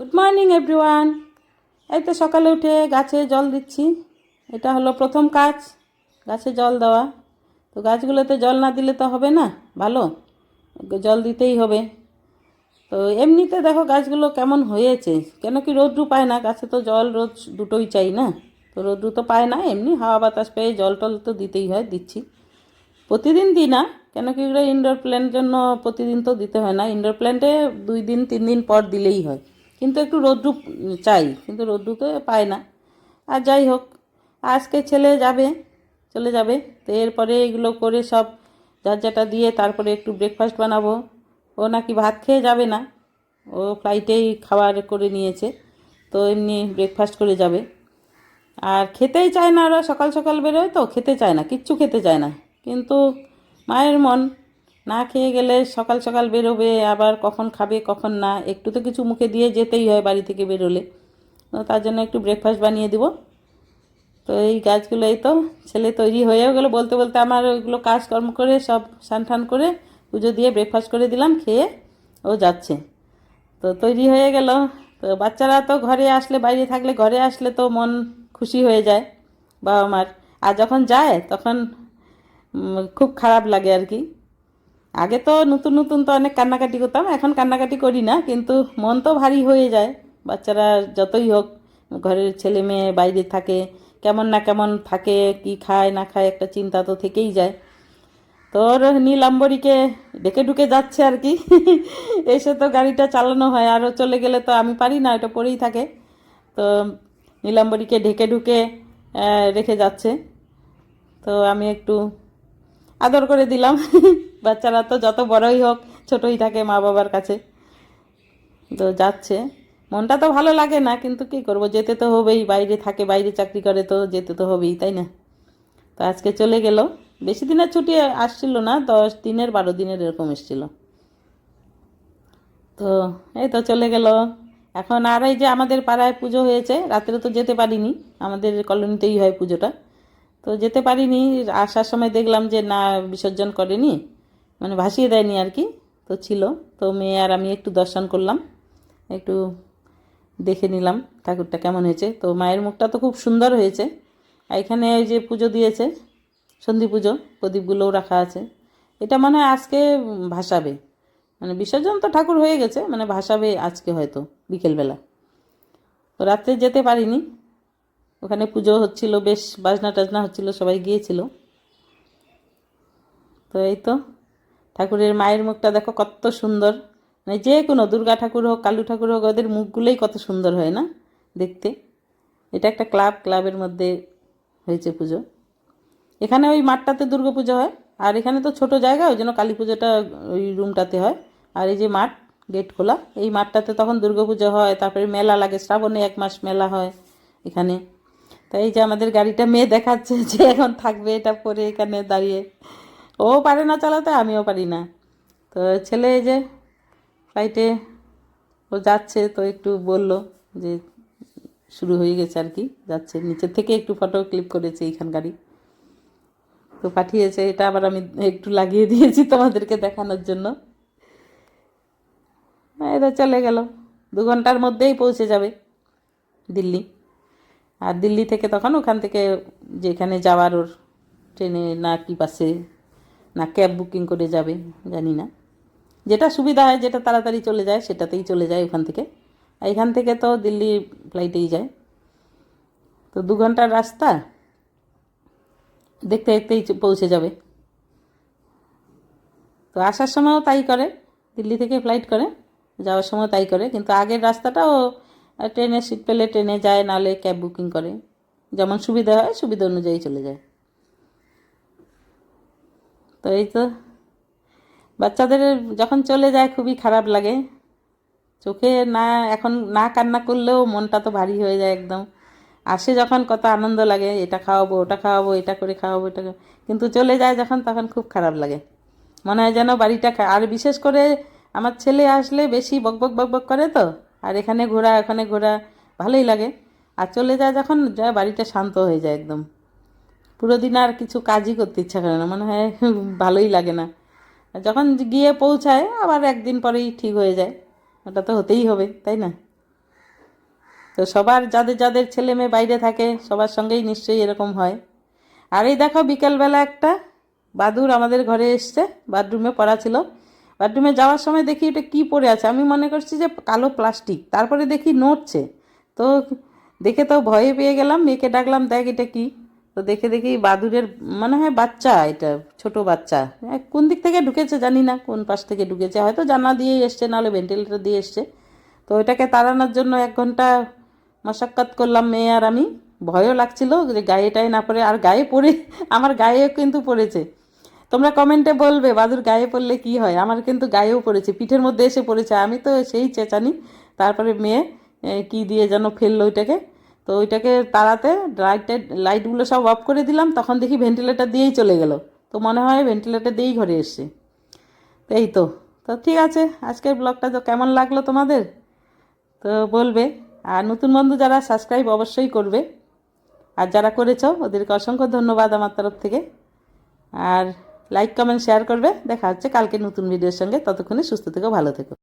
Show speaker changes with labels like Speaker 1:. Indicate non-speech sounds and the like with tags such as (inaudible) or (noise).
Speaker 1: Good morning everyone এই তো সকালে উঠে গাছে জল দিচ্ছি। এটা হলো প্রথম কাজ, গাছে জল দেওয়া। তো গাছগুলোতে জল না দিলে তো হবে না, ভালো? জল দিতেই হবে। তো এমনিতে দেখো গাছগুলো কেমন হয়েছে। কেন কি রোদ্রু পায় না? গাছে তো জল রোদ দুটোই চাই না? তো রোদ্রু তো পায় না, এমনি হাওয়া বাতাস পেয়ে জল টল তো দিতেই হয়, দিচ্ছি। প্রতিদিন দিই না, কেন কি ওগুলো ইনডোর প্ল্যান্ট জন্য প্রতিদিন তো দিতে হয় না। ইনডোর প্ল্যান্টে দুই দিন, তিন দিন পর দিলেই হয়। কিন্তু একটু রোদ্রু চাই, কিন্তু রোদ্রু তো পায় না। আর যাই হোক, আজকে ছেলে যাবে, চলে যাবে। তো এরপরে এগুলো করে সব যার যাটা দিয়ে তারপরে একটু ব্রেকফাস্ট বানাবো। ও নাকি ভাত খেয়ে যাবে না। ও ফ্লাইটেই খাবার করে নিয়েছে, তো এমনি ব্রেকফাস্ট করে যাবে। আর খেতেই চায় না ওরা, সকাল সকাল বেরোয় তো, খেতে চায় না, কিচ্ছু খেতে চায় না। কিন্তু মায়ের মন না খেয়ে গেলে সকাল সকাল বেরোবে, আবার কখন খাবে, কখন না, একটু তো কিছু মুখে দিয়ে যেতেই হয় বাড়ি থেকে বেরোলে। তার জন্য একটু ব্রেকফাস্ট বানিয়ে দিব। তো এই গাছগুলো এই তো ছেলে তৈরি হয়েও গেলো। বলতে বলতে আমার ওইগুলো কাজকর্ম করে সব টান করে পুজো দিয়ে ব্রেকফাস্ট করে দিলাম, খেয়ে ও যাচ্ছে। তো তৈরি হয়ে গেল। তো বাচ্চারা তো ঘরে আসলে, বাইরে থাকলে ঘরে আসলে তো মন খুশি হয়ে যায় বাবা মার আর যখন যায় তখন খুব খারাপ লাগে আর কি। আগে তো নতুন নতুন তো অনেক কান্নাকাটি করতাম, এখন কান্নাকাটি করি না, কিন্তু মন তো ভারী হয়ে যায়। বাচ্চারা যতই হোক, ঘরের ছেলে মেয়ে বাইরে থাকে, কেমন না কেমন থাকে, কি খায় না খায় একটা চিন্তা তো থেকেই যায়। তোর নীলাম্বরীকে ডেকে ঢুকে যাচ্ছে আর কি, (laughs) এসে তো গাড়িটা চালানো হয় আরও চলে গেলে তো আমি পারি না, এটা পড়েই থাকে। তো নীলাম্বরীকে ঢেকে ঢুকে রেখে যাচ্ছে। তো আমি একটু আদর করে দিলাম। (laughs) বাচ্চারা তো যত বড়ই হোক, ছোটই থাকে মা বাবার কাছে। তো যাচ্ছে। মনটা তো ভালো লাগে না, কিন্তু কি করব? যেতে তো হবেই, বাইরে থাকে, বাইরে চাকরি করে তো যেতে তো হবেই, তাই না? তো আজকে চলে গেল। বেশি দিনের ছুটি আসছিল না, দশ দিনের, বারো দিনের এরকম এসছিল। তো এই তো চলে গেল। এখন আর এই যে আমাদের পাড়ায় পুজো হয়েছে, রাত্রে তো যেতে পারিনি, আমাদের কলোনিতেই হয় পুজোটা। তো যেতে পারিনি, আসার সময় দেখলাম যে না, বিসর্জন করেনি। মানে ভাসিয়ে দেয়নি আর কি, তো ছিল। তো মেয়ে আর আমি একটু দর্শন করলাম, একটু দেখে নিলাম ঠাকুরটা কেমন হয়েছে। তো মায়ের মুখটা তো খুব সুন্দর হয়েছে। আর এখানে যে পুজো দিয়েছে, সন্ধি পুজো, প্রদীপগুলোও রাখা আছে। এটা মনে আজকে ভাসাবে। মানে বিসর্জন তো ঠাকুর হয়ে গেছে মানে ভাসাবে আজকে হয়তো, বিকেলবেলা। তো রাত্রে যেতে পারিনি। ওখানে পুজো হচ্ছিল, বেশ বাজনা টাজনা হচ্ছিল, সবাই গিয়েছিল। তো এই তো। ঠাকুরের মায়ের মুখটা দেখো কত সুন্দর। মানে যে কোনো দুর্গা ঠাকুর হোক, কালু ঠাকুর হোক, ওদের মুখগুলোই কত সুন্দর হয় না দেখতে? এটা একটা ক্লাব, ক্লাবের মধ্যে হয়েছে পুজো। এখানে ওই মাঠটাতে দুর্গা পুজো হয়, আর এখানে তো ছোট জায়গা, ওই জন্য কালী পুজোটা ওই রুমটাতে হয়। আর এই যে মাঠ, গেট খোলা, এই মাঠটাতে তখন দুর্গা পুজো হয়, তারপরে মেলা লাগে, শ্রাবণে এক মাস মেলা হয় এখানে। তাই এই যে আমাদের গাড়িটা মেয়ে দেখাচ্ছে যে এখন থাকবে এটা পরে এখানে দাঁড়িয়ে। ও পারে না চালাতে, আমিও পারি না। তো ছেলে যে ফ্লাইটে ও যাচ্ছে তো একটু বলল যে শুরু হয়ে গেছে আর কি, যাচ্ছে। নিচের থেকে একটু ফটো ক্লিক করেছে এইখান গাড়ি তো পাঠিয়েছে, এটা আবার আমি একটু লাগিয়ে দিয়েছি তোমাদেরকে দেখানোর জন্য। এটা চলে গেল। দু ঘণ্টার মধ্যেই পৌঁছে যাবে দিল্লি। আর দিল্লি থেকে তখন ওখান থেকে যেখানে যাওয়ার ওর ট্রেনে না কি বাসে না ক্যাব বুকিং করে যাবে, জানি না। যেটা সুবিধা হয়, যেটা তাড়াতাড়ি চলে যায়, সেটাতেই চলে যায় ওখান থেকে। আর এখান থেকে তো দিল্লি ফ্লাইটেই যায়। তো দু ঘণ্টার রাস্তা, দেখতে দেখতেই পৌঁছে যাবে। তো আসার সময়ও তাই করে, দিল্লি থেকে ফ্লাইট করে, যাওয়ার সময় তাই করে। কিন্তু আগের রাস্তাটাও ট্রেনে সিট পেলে ট্রেনে যায় নালে ক্যাব বুকিং করে। যেমন সুবিধা হয়, সুবিধা অনুযায়ী চলে যায়। তো এই তো? বাচ্চাদের যখন চলে যায় খুবই খারাপ লাগে। চোখে না, এখন না কান্না করলেও মনটা তো ভারী হয়ে যায় একদম। আসে যখন কত আনন্দ লাগে, এটা খাওয়াবো, ওটা খাওয়াবো, এটা করে খাওয়াবো, এটা কিন্তু চলে যায় যখন, তখন খুব খারাপ লাগে। মনে হয় যেন বাড়িটা আর বিশেষ করে আমার ছেলে আসলে বেশি বকবক বকবক করে তো, আর এখানে ঘোরা, ওখানে ঘোরা ভালোই লাগে। আর চলে যায় যখন যায় বাড়িটা শান্ত হয়ে যায় একদম। পুরো দিন আর কিছু কাজই করতে ইচ্ছা করে না। মনে হয় (laughs) ভালোই লাগে না। যখন গিয়ে পৌঁছায়, আবার একদিন পরেই ঠিক হয়ে যায়। ওটা তো হতেই হবে, তাই না? তো সবার যাদের যাদের ছেলে মেয়ে বাইরে থাকে, সবার সঙ্গেই নিশ্চয়ই এরকম হয়। আর এই দেখো বিকেলবেলা একটা বাদুর আমাদের ঘরে এসছে, বাথরুমে পড়া ছিল। বাথরুমে যাওয়ার সময় দেখি এটা কি পড়ে আছে। আমি মনে করছি যে কালো প্লাস্টিক, তারপরে দেখি নড়ছে। তো দেখে তো ভয়ে পেয়ে গেলাম, মেয়েকে ডাকলাম, দেখ এটা কি? তো দেখে দেখি বাদুরের মনে হয় বাচ্চা এটা, ছোট বাচ্চা। কোন দিক থেকে ঢুকেছে জানি না, কোন পাশ থেকে ঢুকেছে। হয়তো জানা দিয়েই এসছে, নাহলে ভেন্টিলেটর দিয়ে এসছে। তো ওইটাকে তাড়ানোর জন্য এক ঘণ্টা মশাক্কাত করলাম মেয়ে আর আমি। ভয়ও লাগছিল যে গায়েটাই না পড়ে, আর গায়ে পড়ে, আমার গায়েও কিন্তু পড়েছে। তোমরা কমেন্টে বলবে বাদুর গায়ে পড়লে কি হয়? আমার কিন্তু গায়েও পড়েছে, পিঠের মধ্যে এসে পড়েছে। আমি তো সেই চেঁচানি। তারপরে মেয়ে কি দিয়ে যেন ফেলল ওইটাকে। তো ওইটাকে তাড়াতে লাইটে লাইটগুলো সব অফ করে দিলাম, তখন দেখি ভেন্টিলেটর দিয়েই চলে গেল। তো মনে হয় ভেন্টিলেটর দিয়েই ঘরে এসছে। তো এই তো তো ঠিক আছে, আজকের ব্লগটা তো কেমন লাগল তোমাদের? তো বলবে। আর নতুন বন্ধু যারা সাবস্ক্রাইব অবশ্যই করবে। আর যারা করেছ, ওদেরকে অসংখ্য ধন্যবাদ আমার তরফ থেকে। আর লাইক কমেন্ট শেয়ার করবে। দেখা হচ্ছে কালকে নতুন ভিডিওর সঙ্গে। ততক্ষণে সুস্থ থেকো, ভালো থেকো।